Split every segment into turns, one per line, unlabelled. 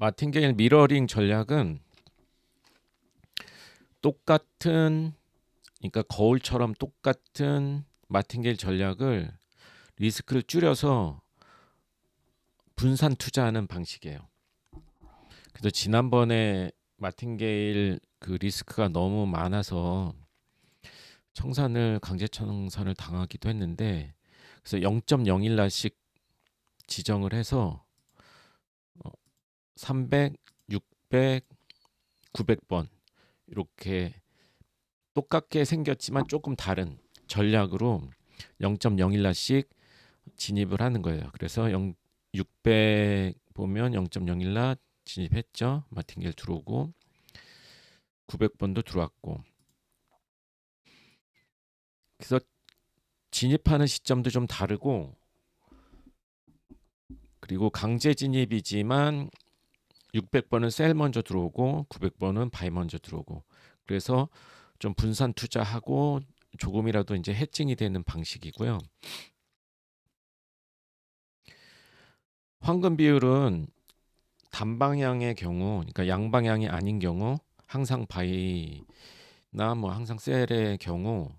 마틴게일 미러링 전략은 똑같은 그러니까 거울처럼 똑같은 마틴게일 전략을 리스크를 줄여서 분산 투자하는 방식이에요. 그래서 지난번에 마틴게일 그 리스크가 너무 많아서 청산을 강제 청산을 당하기도 했는데 그래서 0.01라씩 지정을 해서 300, 600, 900번 이렇게 똑같게 생겼지만 조금 다른 전략으로 0.01라씩 진입을 하는 거예요. 그래서 0, 600 보면 0.01라 진입했죠. 마틴겔 들어오고 900번도 들어왔고 그래서 진입하는 시점도 좀 다르고 그리고 강제 진입이지만 600번은 셀 먼저 들어오고 900번은 바이 먼저 들어오고 그래서 좀 분산 투자하고 조금이라도 이제 해칭이 되는 방식이고요. 황금 비율은 단방향의 경우, 그러니까 양방향이 아닌 경우 항상 바이나 뭐 항상 셀의 경우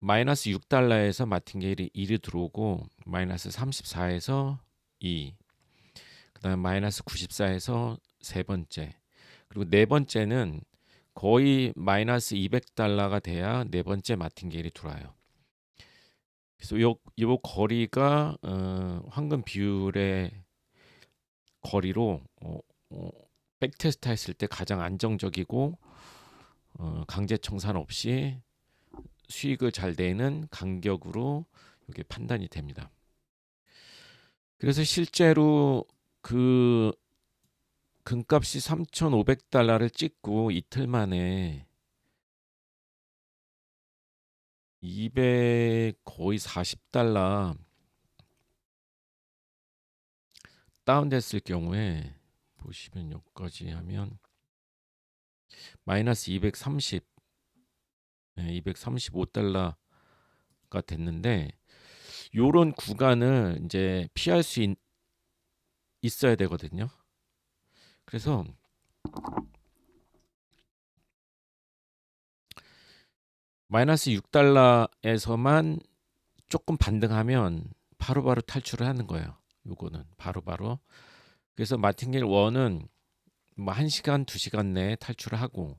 마이너스 6달러에서 마틴게일이 1이 들어오고 마이너스 34에서 2 그다음에 마이너스 94에서 세 번째 그리고 네 번째는 거의 마이너스 200달러가 돼야 네 번째 마틴게일이 들어와요. 그래서 요, 요 거리가 어, 황금 비율의 거리로 어, 어, 백테스트 했을 때 가장 안정적이고 어, 강제 청산 없이 수익을 잘 내는 간격으로 이게 판단이 됩니다. 그래서 실제로 그 금값이 3,500달러를 찍고 이틀 만에 200 거의 40달러 다운됐을 경우에 보시면 여기까지 하면 마이너스 230 네, 235달러가 됐는데 요런 구간을 이제 피할 수 있, 있어야 되거든요. 그래서 마이너스 6달러에서만 조금 반등하면 바로바로 탈출을 하는 거예요. 요거는 바로바로. 그래서 마틴겔 1은 뭐 1시간, 2시간 내에 탈출을 하고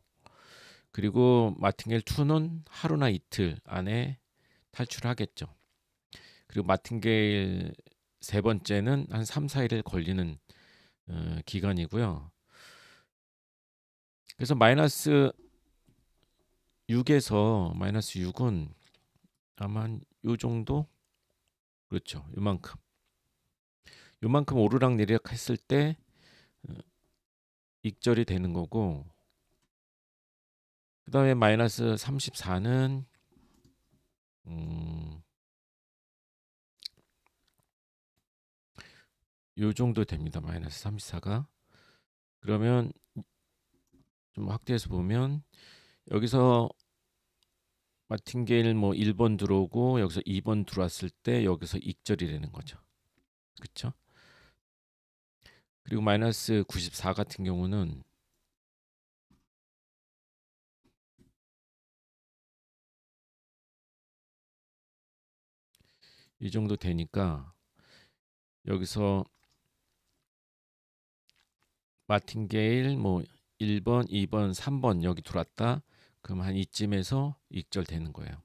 그리고 마틴겔 2는 하루나 이틀 안에 탈출하겠죠. 그리고 마틴게일 세 번째는 한 3, 4일 걸리는 어, 기간이고요. 그래서 마이너스 6에서 마이너스 6은 아마 요 정도 그렇죠. 요만큼 요만큼 오르락 내리락 했을 때 어, 익절이 되는 거고 그 다음에 마이너스 34는 음, 요 정도 됩니다. 마이너스 34가. 그러면 좀 확대해서 보면 여기서 마틴게일 뭐 1번 들어오고 여기서 2번 들어왔을 때 여기서 익절이 되는 거죠. 그렇죠? 그리고 마이너스 94 같은 경우는 이 정도 되니까 여기서 마틴게일 뭐 1번, 2번, 3번 여기 들어왔다. 그럼 한 이쯤에서 익절 되는 거예요.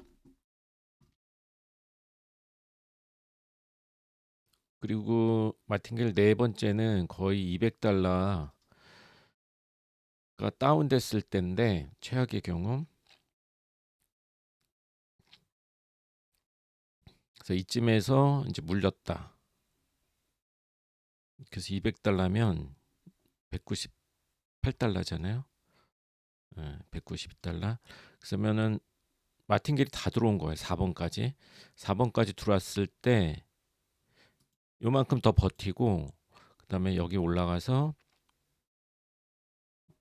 그리고 마틴게일 네 번째는 거의 200달러가 다운됐을 때인데 최악의 경우 그래서 이쯤에서 이제 물렸다. 그래서 200달러면 198달러잖아요. 예, 192달러. 그러면은 마틴겔이 다 들어온 거예요. 4번까지. 4번까지 들어왔을 때 요만큼 더 버티고 그다음에 여기 올라가서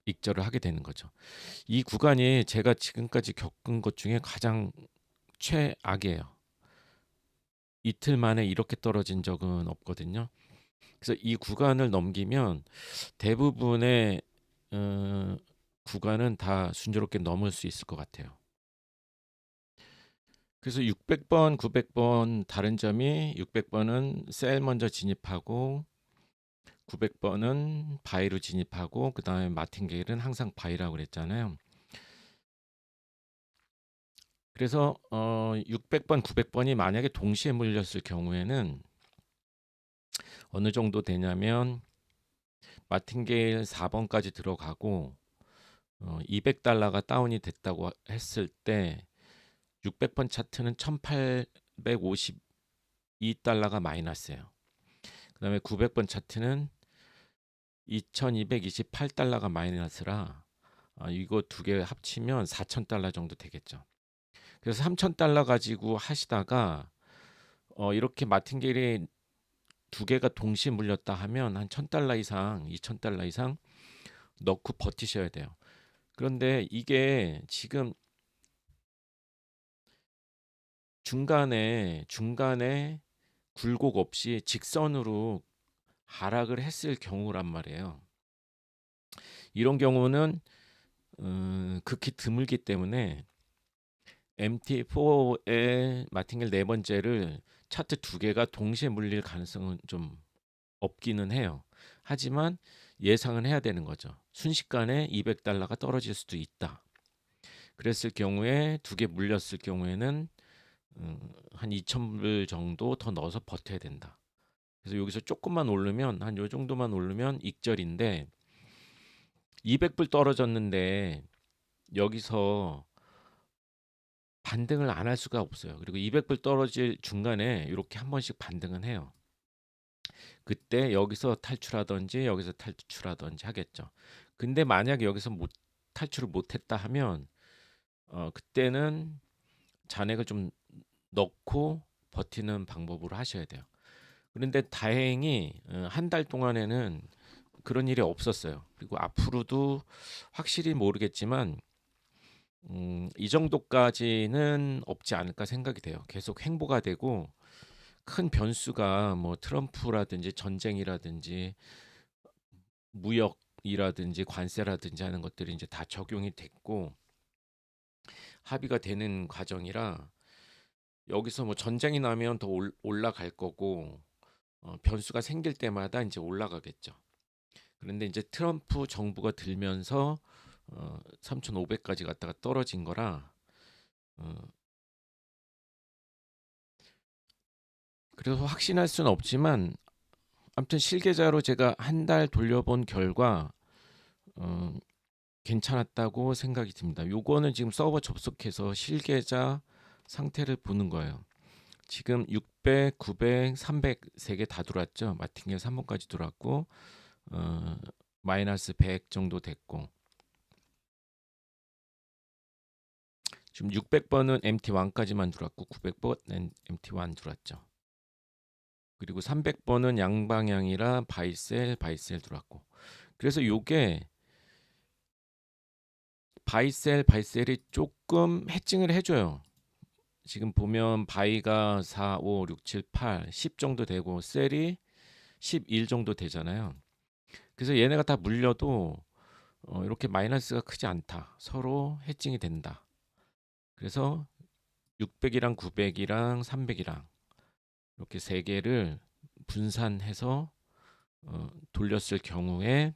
익절을 하게 되는 거죠. 이 구간이 제가 지금까지 겪은 것 중에 가장 최악이에요. 이틀 만에 이렇게 떨어진 적은 없거든요. 그래서 이 구간을 넘기면 대부분의 어, 구간은 다 순조롭게 넘을 수 있을 것 같아요. 그래서 600번, 900번 다른 점이 600번은 셀 먼저 진입하고 900번은 바이로 진입하고 그 다음에 마틴게일은 항상 바이라고 그랬잖아요. 그래서 어 600번, 900번이 만약에 동시에 물렸을 경우에는 어느 정도 되냐면 마틴게일 4번까지 들어가고 어 200달러가 다운이 됐다고 했을 때 600번 차트는 1852달러가 마이너스예요. 그다음에 900번 차트는 2228달러가 마이너스라 아, 이거 두 개 합치면 4000달러 정도 되겠죠. 그래서 3000달러 가지고 하시다가 어, 이렇게 마틴게일이 두 개가 동시에 물렸다 하면 한 1000달러 이상, 2000달러 이상 넣고 버티셔야 돼요. 그런데 이게 지금 중간에 중간에 굴곡 없이 직선으로 하락을 했을 경우란 말이에요. 이런 경우는 음, 극히 드물기 때문에 MT4의 마팅겔 네 번째를 차트 두 개가 동시에 물릴 가능성은 좀 없기는 해요. 하지만 예상은 해야 되는 거죠. 순식간에 200달러가 떨어질 수도 있다. 그랬을 경우에 두 개 물렸을 경우에는 음, 한 2,000불 정도 더 넣어서 버텨야 된다. 그래서 여기서 조금만 오르면 한 요 정도만 오르면 익절인데 200불 떨어졌는데 여기서 반등을 안 할 수가 없어요. 그리고 200불 떨어질 중간에 이렇게 한 번씩 반등은 해요. 그때 여기서 탈출하든지 여기서 탈출하든지 하겠죠. 근데 만약 여기서 못 탈출을 못했다 하면 어 그때는 잔액을 좀 넣고 버티는 방법으로 하셔야 돼요. 그런데 다행히 어, 한달 동안에는 그런 일이 없었어요. 그리고 앞으로도 확실히 모르겠지만 음, 이 정도까지는 없지 않을까 생각이 돼요. 계속 행보가 되고 큰 변수가 뭐 트럼프라든지 전쟁이라든지 무역이라든지 관세라든지 하는 것들이 이제 다 적용이 됐고 합의가 되는 과정이라 여기서 뭐 전쟁이 나면 더 올라갈 거고 어, 변수가 생길 때마다 이제 올라가겠죠. 그런데 이제 트럼프 정부가 들면서 어, 3,500까지 갔다가 떨어진 거라 어, 그래서 확신할 수는 없지만 아무튼 실계좌로 제가 한 달 돌려본 결과 어, 괜찮았다고 생각이 듭니다. 요거는 지금 서버 접속해서 실계좌 상태를 보는 거예요. 지금 600, 900, 300 세 개 다 들어왔죠. 마틴겔 3번까지 들어왔고 어, 마이너스 100 정도 됐고 지금 600번은 MT1까지만 들어왔고 900번은 MT1 들어왔죠. 그리고 300번은 양방향이라 바이셀 바이셀 들어왔고 그래서 요게 바이셀 바이셀이 조금 해칭을 해줘요. 지금 보면 바이가 4, 5, 6, 7, 8, 10 정도 되고 셀이 11 정도 되잖아요. 그래서 얘네가 다 물려도 어, 이렇게 마이너스가 크지 않다. 서로 해칭이 된다. 그래서 600이랑 900이랑 300이랑 이렇게 세 개를 분산해서 어, 돌렸을 경우에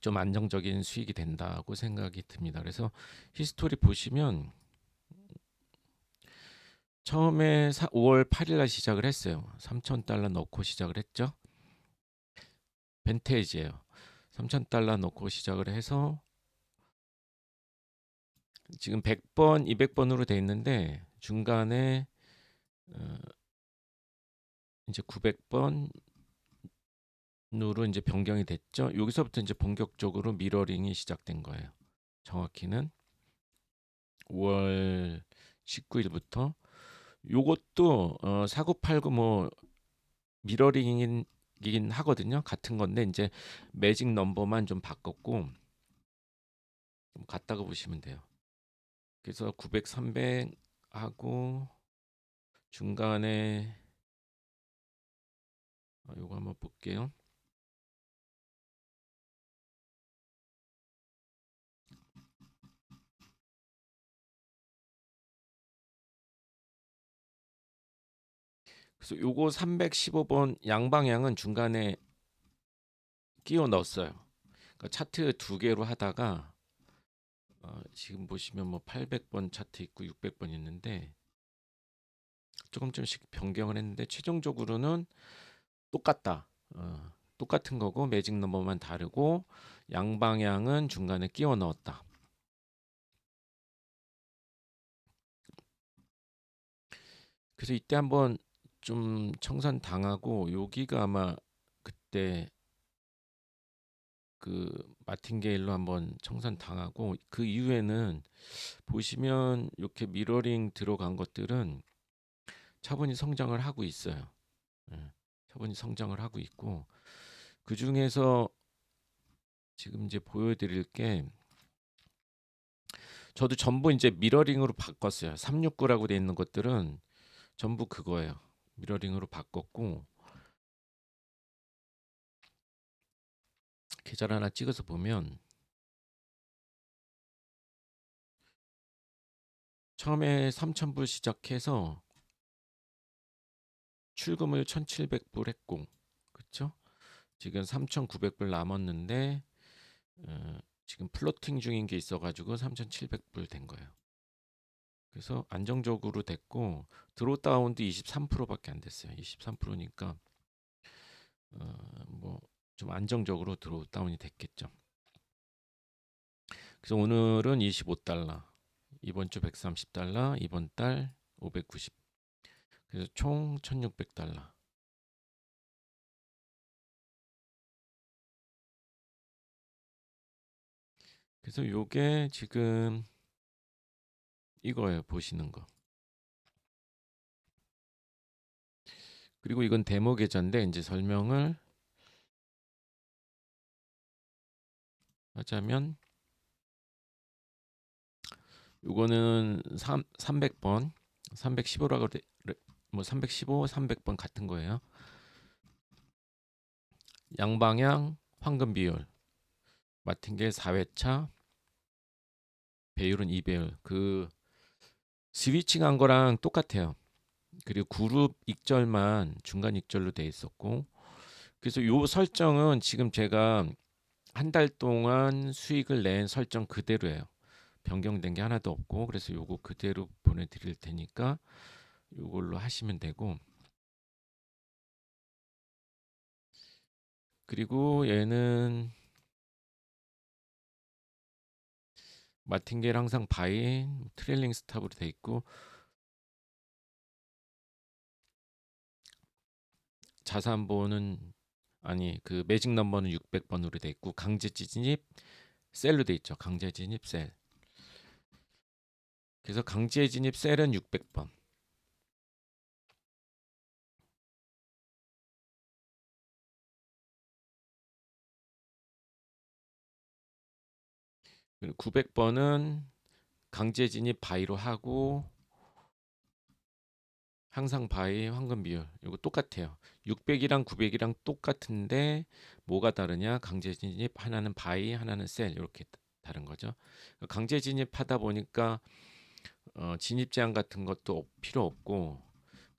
좀 안정적인 수익이 된다고 생각이 듭니다. 그래서 히스토리 보시면 처음에 5월 8일 날 시작을 했어요. 3,000달러 넣고 시작을 했죠. 벤테이지예요. 3,000달러 넣고 시작을 해서 지금 100번, 200번으로 돼 있는데 중간에 어, 이제 900번 으로 이제 변경이 됐죠. 여기서부터 이제 본격적으로 미러링이 시작된 거예요. 정확히는 5월 19일부터 요것도 어, 4989 뭐 미러링이긴 하거든요. 같은 건데 이제 매직 넘버만 좀 바꿨고 같다고 보시면 돼요. 그래서 900, 300 하고 중간에 아, 요거 한번 볼게요. 그래서 요거 315번 양방향은 중간에 끼워 넣었어요. 그러니까 차트 두 개로 하다가 어, 지금 보시면 뭐 800번 차트 있고 600번 있는데 조금 조금씩 변경을 했는데 최종적으로는 똑같다. 어, 똑같은 거고 매직 넘버만 다르고 양방향은 중간에 끼워 넣었다. 그래서 이때 한번 좀 청산 당하고 여기가 아마 그때 그 마틴게일로 한번 청산 당하고 그 이후에는 보시면 이렇게 미러링 들어간 것들은 차분히 성장을 하고 있어요. 예, 차분히 성장을 하고 있고 그 중에서 지금 이제 보여드릴 게 저도 전부 이제 미러링으로 바꿨어요. 369라고 돼 있는 것들은 전부 그거예요. 미러링으로 바꿨고 계절 하나 찍어서 보면 처음에 3,000불 시작해서 출금을 1,700불 했고 그쵸? 지금 3,900불 남았는데 어, 지금 플로팅 중인 게 있어가지고 3,700불 된 거예요. 그래서 안정적으로 됐고 드로 다운도 23%밖에 안 됐어요. 23%니까 어, 뭐 좀 안정적으로 드로 다운이 됐겠죠. 그래서 오늘은 25달러, 이번 주 130달러, 이번 달 590. 그래서 총 1600달러. 그래서 요게 지금 이거예요. 보시는 거. 그리고 이건 데모 계좌인데 이제 설명을 하자면 요거는 3, 300번 315라고 뭐 315, 300번 같은 거예요. 양방향 황금 비율 마틴게 4회차 배율은 2배율 그 스위칭한 거랑 똑같아요. 그리고 그룹 익절만 중간 익절로 돼 있었고 그래서 요 설정은 지금 제가 한 달 동안 수익을 낸 설정 그대로예요. 변경된 게 하나도 없고 그래서 요거 그대로 보내드릴 테니까 요걸로 하시면 되고 그리고 얘는 마틴게일 항상 바인 트레일링 스탑으로 돼 있고 자산보는 아니 그 매직 넘버는 600번으로 돼 있고 강제 진입 셀로 돼 있죠. 강제 진입 셀. 그래서 강제 진입 셀은 600번. 그리고 900번은 강제 진입 바이로 하고 항상 바이 황금 비율 이거 똑같아요. 600이랑 900이랑 똑같은데 뭐가 다르냐? 강제 진입 하나는 바이 하나는 셀 이렇게 다른 거죠. 강제 진입하다 보니까 어, 진입 제한 같은 것도 필요 없고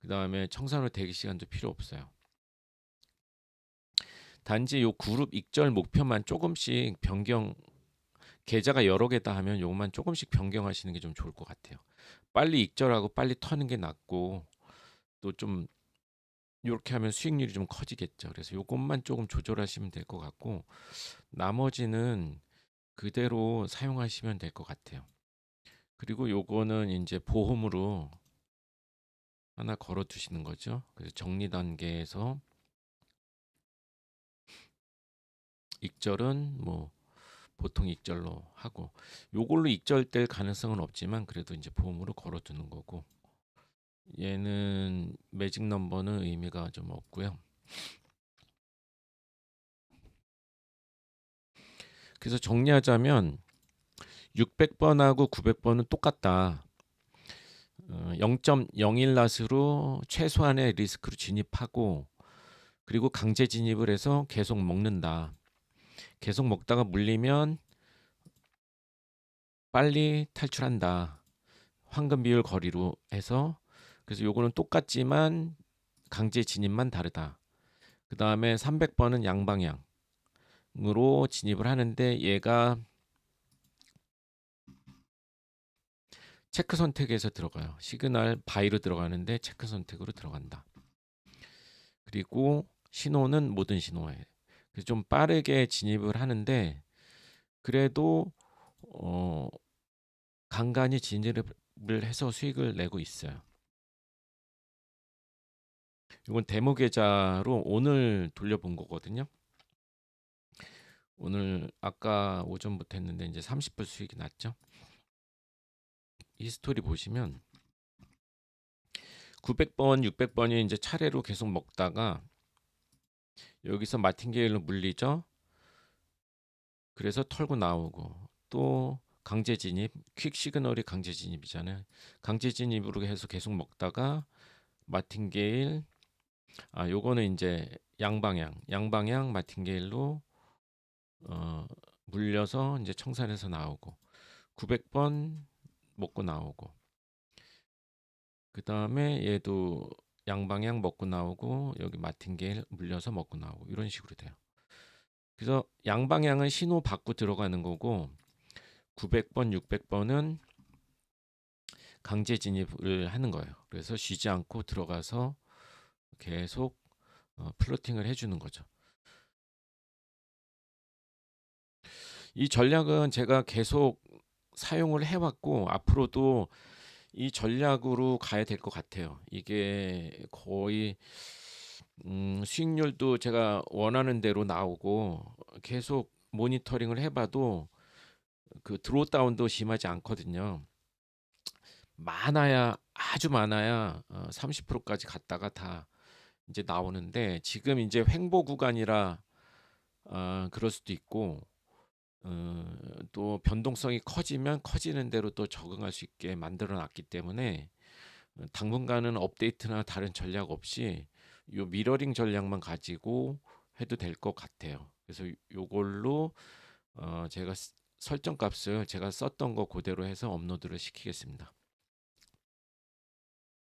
그 다음에 청산후 대기 시간도 필요 없어요. 단지 요 그룹 익절 목표만 조금씩 변경 계좌가 여러 개다 하면 요것만 조금씩 변경하시는 게 좀 좋을 것 같아요. 빨리 익절하고 빨리 터는 게 낫고 또 좀 이렇게 하면 수익률이 좀 커지겠죠. 그래서 요것만 조금 조절하시면 될 것 같고 나머지는 그대로 사용하시면 될 것 같아요. 그리고 요거는 이제 보험으로 하나 걸어 두시는 거죠. 그래서 정리 단계에서 익절은 뭐 보통 익절로 하고 요걸로 익절될 가능성은 없지만 그래도 이제 보험으로 걸어 두는 거고 얘는 매직 넘버는 의미가 좀 없고요. 그래서 정리하자면 600번하고 900번은 똑같다. 어, 0.01낫으로 최소한의 리스크로 진입하고 그리고 강제 진입을 해서 계속 먹는다. 계속 먹다가 물리면 빨리 탈출한다. 황금 비율 거리로 해서 그래서 요거는 똑같지만 강제 진입만 다르다. 그 다음에 300번은 양방향으로 진입을 하는데 얘가 체크 선택에서 들어가요. 시그널 바이로 들어가는데 체크 선택으로 들어간다. 그리고 신호는 모든 신호에 좀 빠르게 진입을 하는데 그래도 어 간간히 진입을 해서 수익을 내고 있어요. 이건 데모 계좌로 오늘 돌려본 거거든요. 오늘 아까 오전부터 했는데 이제 30불 수익이 났죠. 이 스토리 보시면 900번, 600번이 이제 차례로 계속 먹다가 여기서 마틴게일로 물리죠. 그래서 털고 나오고 또 강제 진입, 퀵 시그널이 강제 진입이잖아요. 강제 진입으로 해서 계속 먹다가 마틴게일 아 요거는 이제 양방향, 양방향 마틴게일로 어 물려서 이제 청산해서 나오고 900번 먹고 나오고 그 다음에 얘도 양방향 먹고 나오고 여기 마틴게일 물려서 먹고 나오고 이런 식으로 돼요. 그래서 양방향은 신호 받고 들어가는 거고 900번, 600번은 강제 진입을 하는 거예요. 그래서 쉬지 않고 들어가서 계속 어, 플로팅을 해주는 거죠. 이 전략은 제가 계속 사용을 해왔고 앞으로도 이 전략으로 가야 될 것 같아요. 이게 거의 음, 수익률도 제가 원하는 대로 나오고 계속 모니터링을 해봐도 그 드로다운도 심하지 않거든요. 많아야 아주 많아야 어, 30%까지 갔다가 다 이제 나오는데 지금 이제 횡보 구간이라 어, 그럴 수도 있고 어, 또 변동성이 커지면 커지는 대로 또 적응할 수 있게 만들어 놨기 때문에 어, 당분간은 업데이트나 다른 전략 없이 요 미러링 전략만 가지고 해도 될 것 같아요. 그래서 요걸로 어, 제가 설정 값을 제가 썼던 거 그대로 해서 업로드를 시키겠습니다.